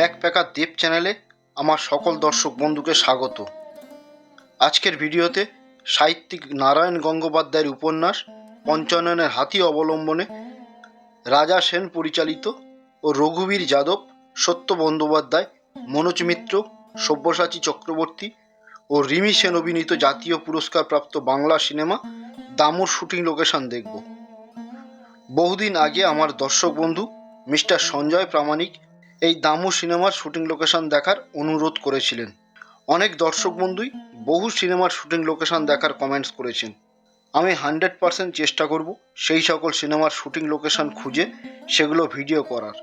Backpacker দেব চ্যানেলে আমার সকল দর্শক বন্ধুকে স্বাগত। আজকের ভিডিওতে সাহিত্যিক নারায়ণ গঙ্গোপাধ্যায়ের উপন্যাস পঞ্চাননের হাতি অবলম্বনে রাজা সেন পরিচালিত ও রঘুবীর যাদব, সত্য বন্দ্যোপাধ্যায়, মনোজ মিত্র, সব্যসাচী চক্রবর্তী ও রিমি সেন অভিনীত জাতীয় পুরস্কারপ্রাপ্ত বাংলা সিনেমা দামুর শুটিং লোকেশন দেখব। বহুদিন আগে আমার দর্শক বন্ধু মিস্টার সঞ্জয় প্রামাণিক এই দামু সিনেমার শুটিং লোকেশন দেখার অনুরোধ করেছিলেন। অনেক দর্শক বন্ধুই বহু সিনেমার শুটিং লোকেশন দেখার কমেন্টস করেছেন। আমি হান্ড্রেড পারসেন্ট চেষ্টা করব সেই সকল সিনেমার শুটিং লোকেশন খুঁজে সেগুলো ভিডিও করার।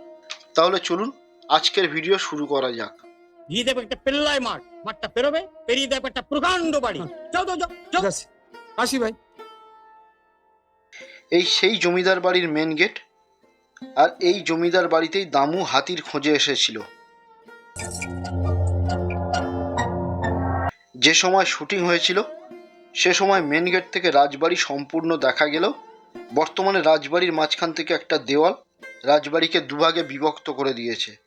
তাহলে চলুন আজকের ভিডিও শুরু করা যাক। গিয়ে দেখবে একটা পেল্লায় মাঠ মাঠটা পেরোবে পেরিয়ে দেখবে একটা প্রকাণ্ড বাড়ি। যাও তো যাও যাও। ঠিক আছে। আসি ভাই। এই সেই জমিদার বাড়ির মেন গেট আর এই জমিদার বাড়িতেই দামু হাতির খোঁজে এসেছিল। যে সময় শুটিং হয়েছিল, সে সময় মেন গেট থেকে রাজবাড়ি সম্পূর্ণ দেখা গেল। বর্তমানে রাজবাড়ির মাঝখান থেকে একটা দেওয়াল রাজবাড়িকে দুভাগে বিভক্ত করে দিয়েছে।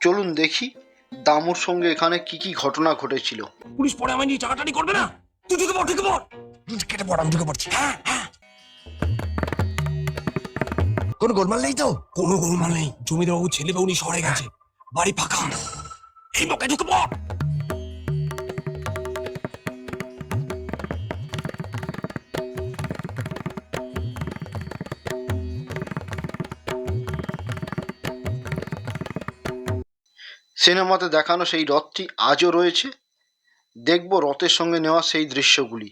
চলুন দেখি দামুর সঙ্গে এখানে কি কি ঘটনা ঘটেছিল। পুলিশ পরে আমায় নিয়ে চাকাটানি করবে না? তুই ঢুকে পড় ঢুকে পড়। তুই কেটে পড় আমি ঢুকে পড়ছি। হ্যাঁ হ্যাঁ। কোনো গোলমাল নেই তো? কোনো গোলমাল নেই। জমিদার বাবু ছেলে বাবু নিয়ে শহরে গেছে। বাড়ি ফাঁকা। এই বকে ঢুকে পড়। সিনেমাতে দেখানো সেই রথটি আজও রয়েছে। দেখব রথের সঙ্গে নেওয়া সেই দৃশ্যগুলি।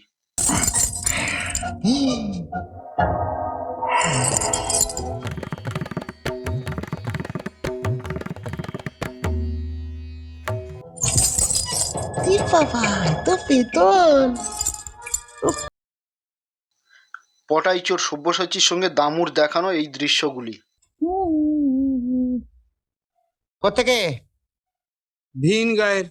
পটাইচোর সব্যসাচীর সঙ্গে দামুর দেখানো এই দৃশ্যগুলি। কোথেকে ভিন গায়ের।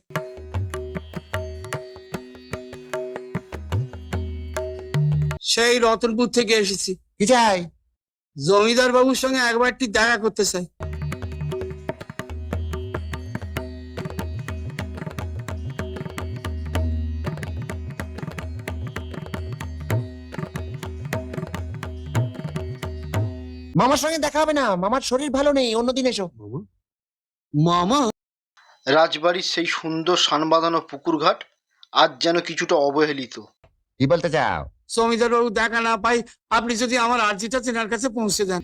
সেই রতনপুর থেকে এসেছি। কি চাই? জমিদার বাবুর সঙ্গে একবারটি দেখা করতে চাই। মামার সঙ্গে দেখা হবে না। মামার শরীর ভালো নেই। অন্যদিন এসো। মামা? রাজবাড়ির সেই সুন্দর সান বাঁধানো পুকুরঘাট আজ যেন কিছুটা অবহেলিত। কি বলতে চাও? জমিদার বাবু দেখা না পাই আপনি যদি আমার আর্জিটা তেনার কাছে পৌঁছে দেন।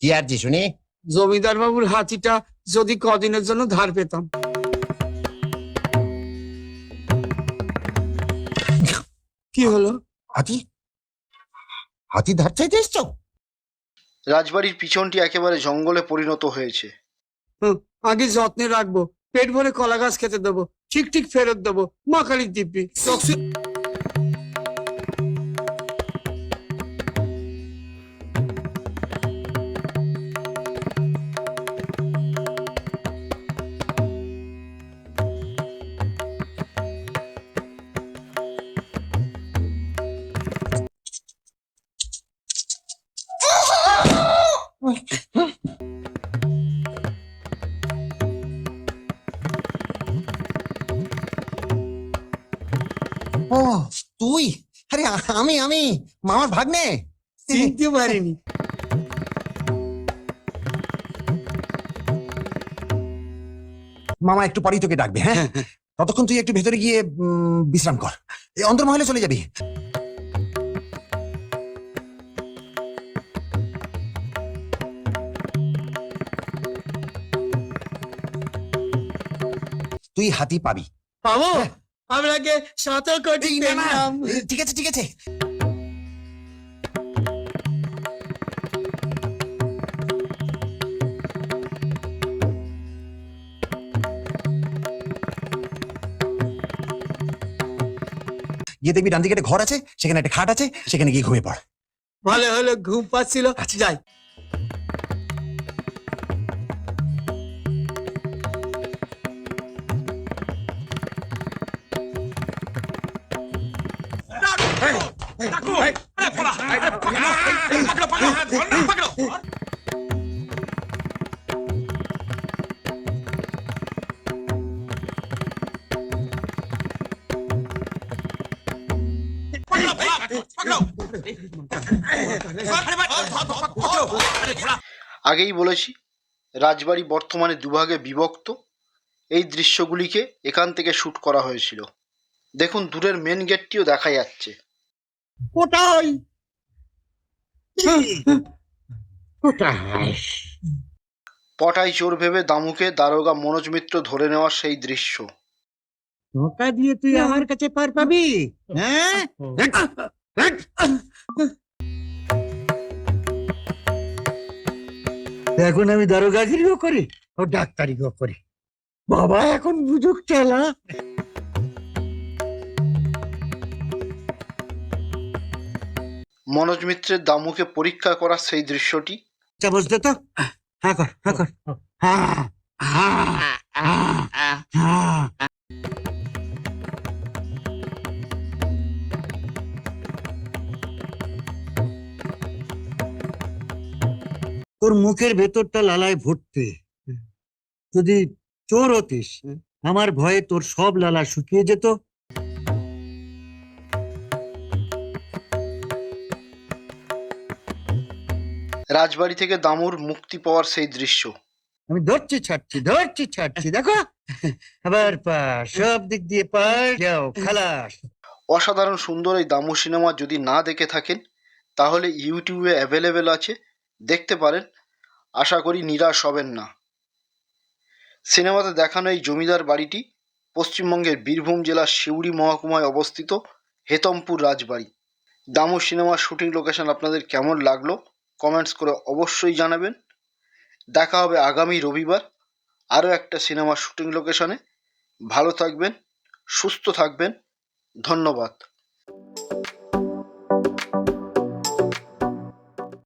কি আর জি শুনি? জমিদার বাবুর হাতিটা যদি কদিনের জন্য ধার পেতাম। কি হলো? হাতি? হাতি ধার চাইতে এসছো? রাজবাড়ির পিছনটি একেবারে জঙ্গলে পরিণত হয়েছে। হুম, আগে যত্নে রাখব পেট ভরে কলা গাছ খেতে দেবো ঠিক ঠিক ফেরত দেবো মা কালীর দিব্যি চকচে- ও তুই? আরে আমি আমি মামার ভাগ্নে? চিনতে পারিনি। মামা একটু পরেই তোকে ডাকবে হ্যাঁ? ততক্ষণ তুই একটু ভেতরে গিয়ে বিশ্রাম কর। এই অন্তর্মহলে চলে যাবি। তুই হাতি পাবি। পাবো আমরাকে সতর্ক ঠিক ঠিক আছে ঠিক আছে। গিয়ে দেখবি ডান দিকে একটা ঘর আছে সেখানে একটা খাট আছে সেখানে গিয়ে ঘুমিয়ে পড়। ভালো হলো ঘুম পাচ্ছিল। আচ্ছা। যাই। আগেই বলেছি, রাজবাড়ি বর্তমানে দুভাগে বিভক্ত। এই দৃশ্যগুলিকে এখান থেকে শ্যুট করা হয়েছিল। দেখুন, দূরের মেন গেটটিও দেখা যাচ্ছে। কোথায়? কোথায়? পটাই চোর ভেবে দামুকে দারোগা মনোজ মিত্র ধরে নেওয়ার সেই দৃশ্য। ধোকা দিয়ে তুই আমার কাছে পার পাবি? হ্যাঁ? এখন আমি দারোগাগিরিও করি ও ডাক্তারিও করি। বাবা এখন বুঝুক চালা। মনোজ মিত্রের দামুকে পরীক্ষা করার সেই দৃশ্যটি। চামচ দে তো? হ্যাঁ কর হ্যাঁ কর। হ্যাঁ হ্যাঁ হ্যাঁ তোর মুখের ভেতরটা লালায় ভর্তি। যদি চোর হতিস আমার ভয়ে তোর সব লালা শুকিয়ে যেত। রাজবাড়ি থেকে দামুর মুক্তি পাওয়ার সেই দৃশ্য। আমি ধরছি ছাড়ছি ধরছি ছাড়ছি দেখো। আবার পার সব দিক দিয়ে পার যাও খালাস। অসাধারণ সুন্দর এই দামু সিনেমা যদি না দেখে থাকেন তাহলে ইউটিউবে অ্যাভেলেবেল আছে দেখতে পারেন। আশা করি নিরাশ হবেন না। সিনেমাতে দেখানো এই জমিদার বাড়িটি পশ্চিমবঙ্গের বীরভূম জেলার সিউড়ি মহকুমায় অবস্থিত হেতমপুর রাজবাড়ি। দামু সিনেমার শুটিং লোকেশন আপনাদের কেমন লাগল? কমেন্টস করে অবশ্যই জানাবেন। দেখা হবে আগামী রবিবার আরও একটা সিনেমার শুটিং লোকেশনে ভালো থাকবেন, সুস্থ থাকবেন। ধন্যবাদ।